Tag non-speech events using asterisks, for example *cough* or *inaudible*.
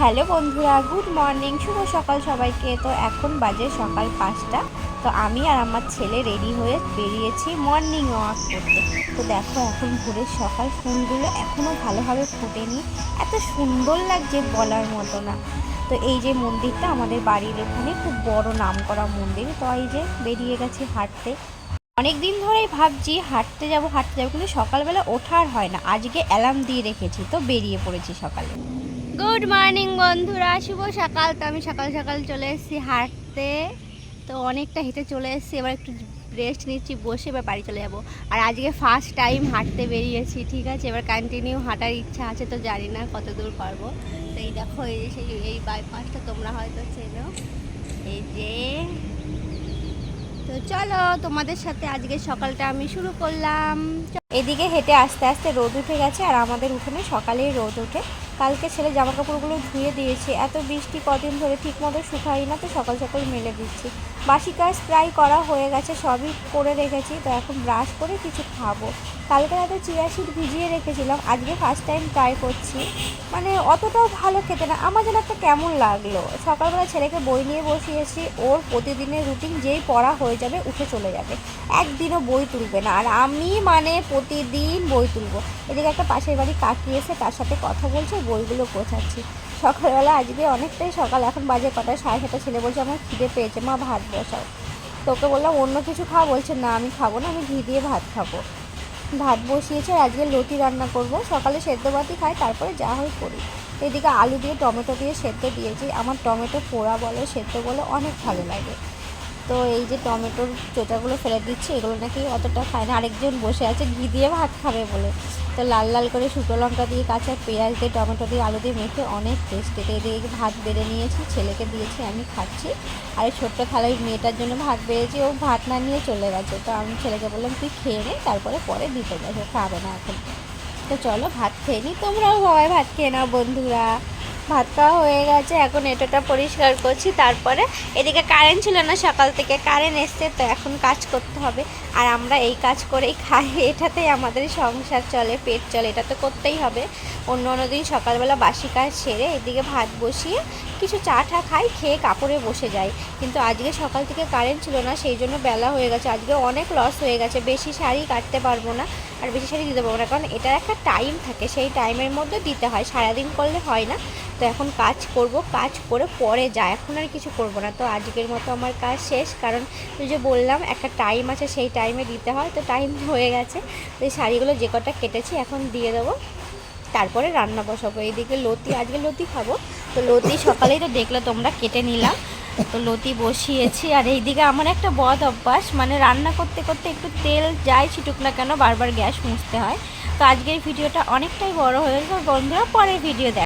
Hello বন্ধুরা, good morning, শুভ সকাল সবাইকে। তো এখন বাজে সকাল পাঁচটা। তো আমি আর আমার ছেলে রেডি হয়ে বেরিয়েছি মর্নিং ওয়াক করতে। তো দেখো, এখন ভোরের সকাল ফুলগুলো এখনও ভালোভাবে ফোটেনি। এত সুন্দর লাগছে বলার মতো না। তো এই যে মন্দিরটা আমাদের বাড়ির ওখানে খুব বড় নাম করা মন্দির। তো এই যে বেরিয়ে গেছি হাঁটতে। অনেক দিন ধরেই ভাবছি হাঁটতে যাব, হাঁটতে যাব, কিন্তু সকালবেলা ওঠার হয় না। আজকে অ্যালার্ম দিয়ে রেখেছি, তো বেরিয়ে পড়েছি সকালে। গুড মর্নিং বন্ধুরা। শুভ সকাল। তো আমি সকাল সকাল চলে এসেছি হাঁটতে। তো অনেকটা হেঁটে চলে এসেছি। এবার একটু রেস্ট নিচ্ছি, বসে এবার বাড়ি চলে যাব। আর আজকে ফার্স্ট টাইম হাঁটতে বেরিয়েছি, ঠিক আছে? এবার কন্টিনিউ হাঁটার ইচ্ছা আছে, তো জানি না কত দূর পারব। তো এই দেখো, এই যে সেই, এই বাইপাসটা তোমরা হয়তো চেনো। এই যে তো চলো, তোমাদের সাথে আজকে সকালটা আমি শুরু করলাম। এদিকে হেঁটে আস্তে আস্তে রোদ উঠে গেছে, আর আমাদের উঠোনে সকালেই রোদ ওঠে। কালকে ছেলে জামা কাপড়গুলো ধুয়ে দিয়েছে। এত বৃষ্টি কদিন ধরে ঠিক মতো শুকাই না তো সকাল সকাল মেলে দিচ্ছি। বাসি কাজ প্রায় করা হয়ে গেছে, সবই করে রেখেছি। তো এখন ব্রাশ করে কিছু খাব। কালকে রাতে চিয়া সিড ভিজিয়ে রেখেছিলাম, আজকে ফার্স্ট টাইম ট্রাই করছি। মানে অতটাও ভালো খেতে না, আমার যেন একটা কেমন লাগল। সকালবেলা ছেলেকে বই নিয়ে বসিয়েছি ওর প্রতিদিনের রুটিন যেই পড়া হয়ে যাবে, উঠে চলে যাবে। একদিনও বই তুলবে না, আর আমি মানে প্রতিদিন বই তুলবো। এদিকে একটা পাশের বাড়ি কাকি এসে তার সাথে কথা বলছে, বইগুলো গোছাচ্ছি। সকালবেলা আজকে অনেকটাই সকাল, এখন বাজে কটা, সাড়ে সাতটা ছেলে বলছে আমার খিদে পেয়েছে, মা ভাত বসাও। তোকে বললাম, অন্য কিছু খাওয়া বলছে, না, আমি খাব না, আমি ঘি দিয়ে ভাত খাব। ভাত বসিয়েছে, আর আজকে লতি রান্না করব। সকালে সেদ্ধ ভাতই খাই, তারপরে যা হয় করি। এদিকে আলু দিয়ে টমেটো দিয়ে সেদ্ধ দিয়েছি। আমার টমেটো পোড়া বলো, সেদ্ধ বলো, অনেক ভালো লাগে। তো এই যে টমেটোর চোটাগুলো ফেলে দিচ্ছি, এগুলো নাকি অতটা খায় না। আরেকজন বসে আছে, ঘি দিয়ে ভাত খাবে বলে। তো লাল লাল করে শুকনো লঙ্কা দিয়ে কাঁচা পেঁয়াজ দিয়ে, টমেটো দিয়ে, আলু দিয়ে মেখে অনেক টেস্ট এটা এদিকে ভাত বেড়ে নিয়েছি, ছেলেকে দিয়েছি, আমি খাচ্ছি। আর এই ছোট্ট থালায় মেয়েটার জন্য ভাত বেড়েছি, ও ভাত না নিয়ে চলে গেছে। তো আমি ছেলেকে বললাম, তুই খেয়ে নে, তারপরে পরে দিতে যাবে খাবে না এখন। তো চলো ভাত খেয়ে নি, তোমরাও সবাই ভাত খেয়ে নাও, বন্ধুরা। ভাত খাওয়া হয়ে গেছে, এখন এটাটা পরিষ্কার করছি, তারপরে এদিকে কারেন্ট ছিল না সকাল থেকে কারেন্ট এসছে, তো এখন কাজ করতে হবে। আর আমরা এই কাজ করেই খাই, এটাতেই আমাদের সংসার চলে, পেট চলে, এটা তো করতেই হবে। অন্য অন্য দিন সকালবেলা বাসি কাজ সেরে এদিকে ভাত বসিয়ে কিছু চা টা খাই, খেয়ে কাপড়ে বসে যাই। কিন্তু আজকে সকাল থেকে কারেন্ট ছিল না, সেই জন্য বেলা হয়ে গেছে। আজকে অনেক লস হয়ে গেছে, বেশি শাড়ি কাটতে পারব না, আর বেশি শাড়ি দিতে পারব না, কারণ এটার একটা টাইম থাকে, সেই টাইমের মধ্যে দিতে হয়, সারাদিন করলে হয় না। তো এখন কাজ করব, কাজ করে পরে যা, এখন আর কিছু করব না। তো আজকের মতো আমার কাজ শেষ, কারণ তুই যে বললাম, একটা টাইম আছে, সেই টাইমে দিতে হয়, তো টাইম *laughs* হয়ে গেছে। তো এই শাড়িগুলো যে কটা কেটেছি, এখন দিয়ে দেবো। তারপরে রান্না বসাবো। এইদিকে লতি, আজকে লতি খাব। তো লতি সকালেই তো দেখলে তোমরা, কেটে নিলাম। তো লতি বসিয়েছি। আর এইদিকে আমার একটা বদ অভ্যাস মানে রান্না করতে করতে একটু তেল যাই ছিটুক না কেন, বারবার গ্যাস মুছতে হয়। তো আজকের ভিডিওটা অনেকটাই বড় হয়ে গেছে। বন্ধুরা, পরের ভিডিও দেখ